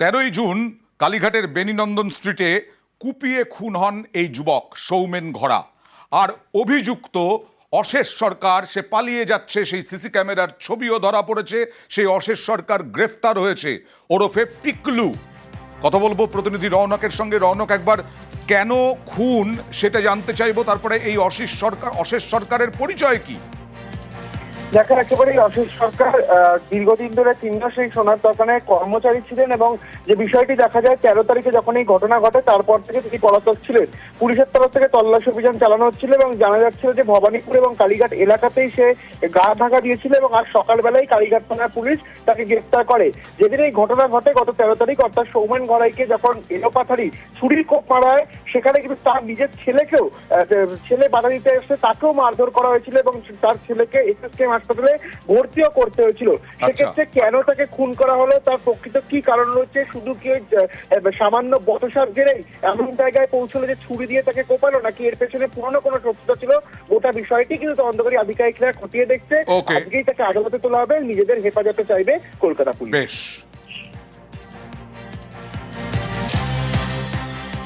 তেরোই জুন কালীঘাটের বেনিনন্দন স্ট্রিটে কুপিয়ে খুন হন এই যুবক, সৌমেন ঘোড়া। আর অভিযুক্ত অশেষ সরকার, সে পালিয়ে যাচ্ছে, সেই সিসি ক্যামেরার ছবিও ধরা পড়েছে, সেই অশেষ সরকার গ্রেফতার হয়েছে। ওরফে পিকলু। কথা বলব প্রতিনিধি রৌনকের সঙ্গে। রৌনক একবার কেন খুন সেটা জানতে চাইব, তারপরে এই অশেষ সরকার অশেষ সরকারের পরিচয় কি? দেখা একেবারেই অশেষ সরকার দীর্ঘদিন ধরে তিনটা সেই সোনার দোকানে কর্মচারী ছিলেন এবং যে বিষয়টি দেখা যায়, তেরো তারিখে যখন এই ঘটনা ঘটে, তারপর থেকে তিনি পলাতক ছিলেন। পুলিশের তরফ থেকে তল্লাশি অভিযান চালানো হচ্ছিল এবং জানা যাচ্ছিল যে ভবানীপুর এবং কালীঘাট এলাকাতেই সে গা ঢাকা দিয়েছিল এবং আজ সকালবেলায় কালীঘাট থানার পুলিশ তাকে গ্রেফতার করে। যেদিন এই ঘটনা ঘটে, গত তেরো তারিখ, অর্থাৎ সৌমেন ঘরাইকে যখন এলোপাথারি ছুরির কোপ মারা হয় সেখানে কিন্তু তার নিজের ছেলেকেও ছেলে বাধা দিতে এসে তাকেও মারধর করা হয়েছিল এবং তার ছেলেকে এসএসকেএম হাসপাতালে ভর্তিও করতে হয়েছিল। সেক্ষেত্রে কেন তাকে খুন করা হলো? তার প্রকৃত কি কারণ রয়েছে? শুধু কি সামান্য বতসার জেরেই এমন জায়গায় পৌঁছলো যে ছুরি দিয়ে তাকে কোপালো নাকি এর পেছনে পুরনো কোনো সত্যতা ছিল? গোটা বিষয়টি কিন্তু তদন্তকারী আধিকারিকরা খতিয়ে দেখছে. আজকেই তাকে আদালতে তোলা হবে নিজেদের হেফাজতে চাইবে কলকাতা পুলিশ।